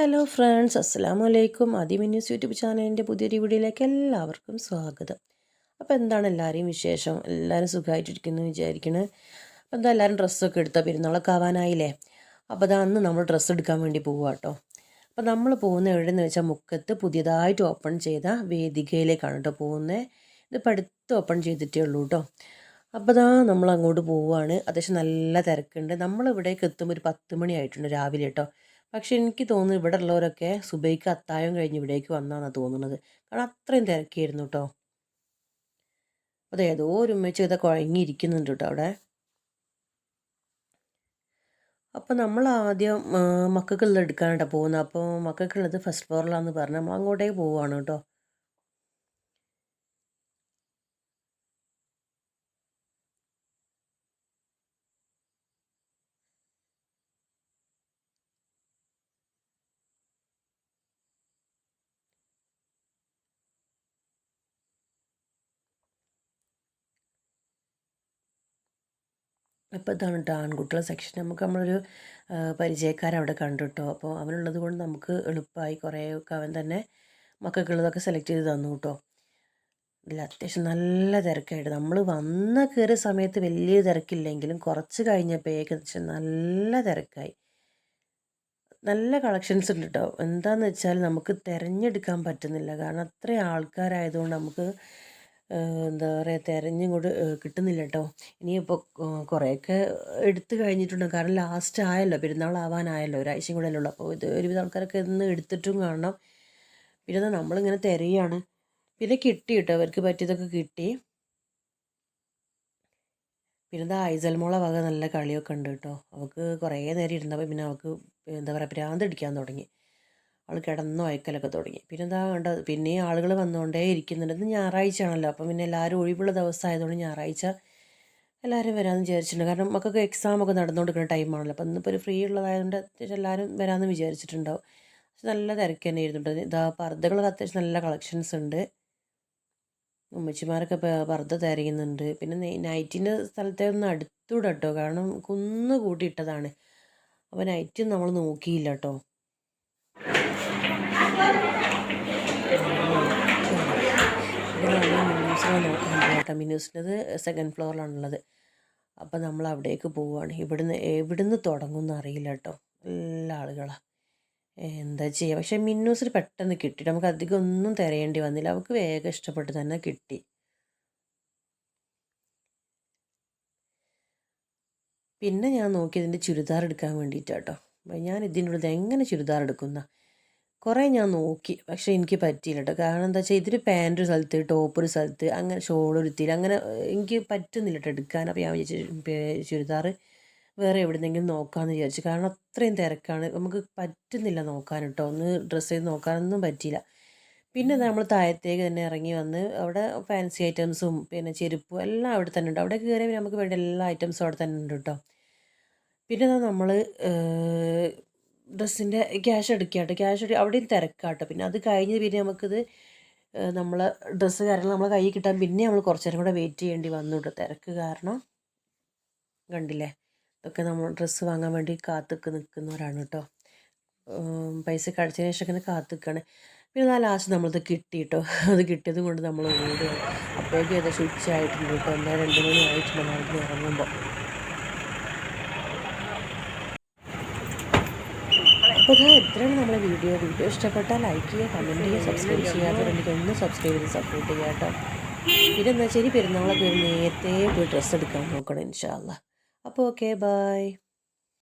Hello friends അസ്സാം വലൈക്കും ആദ്യം യൂട്യൂബ് ചാനലിന്റെ പുതിയൊരു വീഡിയോയിലേക്ക് എല്ലാവർക്കും സ്വാഗതം. അപ്പോൾ എന്താണ് എല്ലാവരെയും വിശേഷം? എല്ലാവരും സുഖമായിട്ടിരിക്കുന്നു വിചാരിക്കണേ അപ്പോൾ എന്താ എല്ലാവരും ഡ്രസ്സൊക്കെ എടുത്താൽ പെരുന്നാളൊക്കെ ആവാനായില്ലേ? അപ്പോൾ അത് അന്ന് നമ്മൾ ഡ്രസ്സ് എടുക്കാൻ വേണ്ടി പോവുക കേട്ടോ. അപ്പോൾ നമ്മൾ പോകുന്ന എവിടെയെന്ന് വെച്ചാൽ മുക്കത്ത് പുതിയതായിട്ട് ഓപ്പൺ ചെയ്ത വേദികയിലേക്കാണ് കേട്ടോ പോകുന്നത് ഇത് അടുത്ത് ഓപ്പൺ ചെയ്തിട്ടേ ഉള്ളൂ കേട്ടോ. അപ്പോൾ ഇതാ നമ്മൾ അങ്ങോട്ട് പോവുകയാണ്. അത്യാവശ്യം നല്ല തിരക്കുണ്ട്. നമ്മളിവിടേക്ക് എത്തുമ്പോൾ ഒരു പത്ത് മണി ആയിട്ടുണ്ട് രാവിലെ കേട്ടോ. പക്ഷെ എനിക്ക് തോന്നുന്നു ഇവിടെ ഉള്ളവരൊക്കെ സുബൈക്ക് അത്തായം കഴിഞ്ഞ് ഇവിടേക്ക് വന്നാന്നാണ് തോന്നുന്നത്. കാരണം അത്രയും തിരക്കിയായിരുന്നു കേട്ടോ അതെ ഏതോ ഒരു ഉമ്മച്ച് ഇതൊക്കെ കുഴങ്ങിയിരിക്കുന്നുണ്ട് കേട്ടോ അവിടെ. അപ്പോൾ നമ്മൾ ആദ്യം മക്കൾക്കുള്ളത് എടുക്കാനായിട്ടാണ് പോകുന്നത്. അപ്പോൾ മക്കൾക്കുള്ളത് ഫസ്റ്റ് ഫ്ലോറിലാണെന്ന് പറഞ്ഞ് നമ്മൾ അങ്ങോട്ടേക്ക് പോവുകയാണ് കേട്ടോ അപ്പോൾ ഇതാണ് കേട്ടോ ആൺകുട്ടികളുടെ സെക്ഷൻ നമുക്ക് നമ്മളൊരു പരിചയക്കാരവിടെ കണ്ടു കേട്ടോ. അപ്പോൾ അവനുള്ളത് കൊണ്ട് നമുക്ക് എളുപ്പമായി കുറേയൊക്കെ അവൻ തന്നെ മക്കൾക്കുള്ളതൊക്കെ സെലക്ട് ചെയ്ത് തന്നു കേട്ടോ. ഇല്ല അത്യാവശ്യം നല്ല തിരക്കായിട്ട്. നമ്മൾ വന്ന കയറിയ സമയത്ത് വലിയ തിരക്കില്ലെങ്കിലും കുറച്ച് കഴിഞ്ഞപ്പോഴേക്കും നല്ല തിരക്കായി. നല്ല കളക്ഷൻസ് ഉണ്ട് കേട്ടോ. എന്താണെന്ന് വെച്ചാൽ നമുക്ക് തിരഞ്ഞെടുക്കാൻ പറ്റുന്നില്ല. കാരണം അത്രയും ആൾക്കാരായതുകൊണ്ട് നമുക്ക് എന്താ പറയുക തിരഞ്ഞും കൂടെ കിട്ടുന്നില്ല കേട്ടോ ഇനിയിപ്പോൾ കുറേയൊക്കെ എടുത്തു കഴിഞ്ഞിട്ടുണ്ട്. കാരണം ലാസ്റ്റ് ആയല്ലോ പെരുന്നാളാവാനായല്ലോ ഒരാഴ്ചയും കൂടെ അല്ലല്ലോ അപ്പോൾ ഇത് ഒരുവിധ ആൾക്കാരൊക്കെ ഇന്ന് എടുത്തിട്ടും കാണണം. പിന്നെ നമ്മളിങ്ങനെ തിരയാണ്. പിന്നെ കിട്ടി കേട്ടോ അവർക്ക് പറ്റിയതൊക്കെ കിട്ടി. പിന്നെ ഐസൽ മോളെ വക നല്ല കളിയൊക്കെ ഉണ്ട് കേട്ടോ അവൾക്ക് കുറേ നേരം ഇരുന്നപ്പോൾ പിന്നെ അവൾക്ക് എന്താ പറയുക പ്രാന്തടിക്കാൻ തുടങ്ങി. അവൾ കിടന്ന് വയക്കലൊക്കെ തുടങ്ങി. പിന്നെ എന്താ വേണ്ടത് പിന്നെയും ആളുകൾ വന്നുകൊണ്ടേ ഇരിക്കുന്നുണ്ട്. ഇന്ന് ഞായറാഴ്ച ആണല്ലോ അപ്പം പിന്നെ എല്ലാവരും ഒഴിവുള്ള ദിവസം ആയതുകൊണ്ട് ഞായറാഴ്ച എല്ലാവരും വരാമെന്ന് വിചാരിച്ചിട്ടുണ്ട്. കാരണം മക്കൾക്ക് എക്സാം ഒക്കെ നടന്നുകൊണ്ടിരിക്കുന്ന ടൈമാണല്ലോ അപ്പം ഇന്നിപ്പോൾ ഒരു ഫ്രീ ഉള്ളതായതുകൊണ്ട് എല്ലാവരും വരാമെന്ന് വിചാരിച്ചിട്ടുണ്ടാവും. പക്ഷെ നല്ല തിരക്ക് തന്നെ ഇരുന്നുണ്ട് ഇതാ പർദ്ദകളൊക്കെ അത്യാവശ്യം നല്ല കളക്ഷൻസ് ഉണ്ട്. ഉമ്മച്ചിമാരൊക്കെ പർദ്ദ തിരയുന്നുണ്ട്. പിന്നെ നൈറ്റിന്റെ സ്ഥലത്തെ ഒന്ന് അടുത്തൂടെ കേട്ടോ കാരണം കുന്ന് കൂട്ടിയിട്ടതാണ്. അപ്പോൾ നൈറ്റും നമ്മൾ നോക്കിയില്ല കേട്ടോ. മിന്നൂസിന്റെത് സെക്കൻഡ് ഫ്ലോറിലാണുള്ളത് അപ്പോൾ നമ്മൾ അവിടേക്ക് പോവുകയാണ് ഇവിടുന്ന് എവിടുന്ന് തുടങ്ങുമെന്ന് അറിയില്ല കേട്ടോ എല്ലാ ആളുകളാണ് എന്താ ചെയ്യുക പക്ഷേ മിന്നൂസിൽ പെട്ടെന്ന് കിട്ടി. നമുക്ക് അധികം ഒന്നും തിരയേണ്ടി വന്നില്ല. അവൾക്ക് വേഗം ഇഷ്ടപ്പെട്ട് തന്നെ കിട്ടി. പിന്നെ ഞാൻ നോക്കിയതിന്റെ ചുരിദാർ എടുക്കാൻ വേണ്ടിയിട്ടാട്ടോ. ഞാൻ ഇതിനുള്ളത് എങ്ങനെ ചുരിദാർ എടുക്കുന്ന? കുറേ ഞാൻ നോക്കി. പക്ഷേ എനിക്ക് പറ്റിയില്ല കേട്ടോ കാരണം എന്താ വെച്ചാൽ ഇതൊരു പാന്റ് ഒരു സ്ഥലത്ത് ടോപ്പ് ഒരു സ്ഥലത്ത് അങ്ങനെ ഷോൾ അങ്ങനെ എനിക്ക് പറ്റുന്നില്ല കേട്ടോ എടുക്കാൻ. അപ്പോൾ ഞാൻ വിചാരിച്ചു ചുരിദാർ വേറെ എവിടെന്നെങ്കിലും നോക്കാമെന്ന് വിചാരിച്ചു. കാരണം അത്രയും തിരക്കാണ്. നമുക്ക് പറ്റുന്നില്ല നോക്കാൻ കേട്ടോ ഒന്ന് ഡ്രസ്സ് ചെയ്ത് നോക്കാനൊന്നും പറ്റിയില്ല. പിന്നെ നമ്മൾ താഴത്തേക്ക് തന്നെ ഇറങ്ങി വന്ന് അവിടെ ഫാൻസി ഐറ്റംസും പിന്നെ ചെരുപ്പും എല്ലാം അവിടെ തന്നെ ഉണ്ട്. അവിടെ കയറിയാൽ നമുക്ക് വേണ്ട എല്ലാ ഐറ്റംസും അവിടെ തന്നെ ഉണ്ട് കേട്ടോ പിന്നെ നമ്മൾ ഡ്രസ്സിന്റെ ക്യാഷ് എടുക്കുക ക്യാഷ് എടുക്കുക അവിടെയും തിരക്കാട്ടോ. പിന്നെ അത് കഴിഞ്ഞ് പിന്നെ നമുക്കിത് നമ്മൾ ഡ്രസ്സ് കാരണം നമ്മളെ കയ്യിൽ കിട്ടാൻ പിന്നെ നമ്മൾ കുറച്ച് നേരം കൂടെ വെയിറ്റ് ചെയ്യേണ്ടി വന്നു കേട്ടോ തിരക്ക് കാരണം. കണ്ടില്ലേ? ഇതൊക്കെ നമ്മൾ ഡ്രസ്സ് വാങ്ങാൻ വേണ്ടി കാത്തുക്ക് നിൽക്കുന്നവരാണ് കേട്ടോ പൈസ കടിച്ചതിന് ശേഷം ഇങ്ങനെ കാത്തു നിൽക്കുകയാണ് പിന്നെ ആ ലാസ്റ്റ് നമ്മളത് കിട്ടി കേട്ടോ അത് കിട്ടിയത് കൊണ്ട് നമ്മൾ ഓടുകയാണ് അപ്പോഴേക്കും ഏകദേശം ഉച്ചയായിട്ടുണ്ട് കേട്ടോ എന്നാൽ രണ്ട് മണി ആയിട്ടുണ്ട് നമ്മൾ ഇറങ്ങുമ്പോൾ അപ്പോൾ ഇത് എത്രയാണ് നമ്മുടെ വീഡിയോ. വീഡിയോ ഇഷ്ടപ്പെട്ടാൽ ലൈക്ക് ചെയ്യുക കമന്റ് ചെയ്യുക സബ്സ്ക്രൈബ് ചെയ്യാത്തവരുണ്ടെങ്കിൽ ഒന്ന് സബ്സ്ക്രൈബ് ചെയ്ത് സപ്പോർട്ട് ചെയ്യുക കേട്ടോ. പിന്നെ എന്താ ശരി പെരുന്നാളൊക്കെ നേരത്തെ പോയി ഡ്രസ്സ് എടുക്കാൻ നോക്കണം ഇൻഷാല്ല അപ്പോൾ ഓക്കെ ബായ്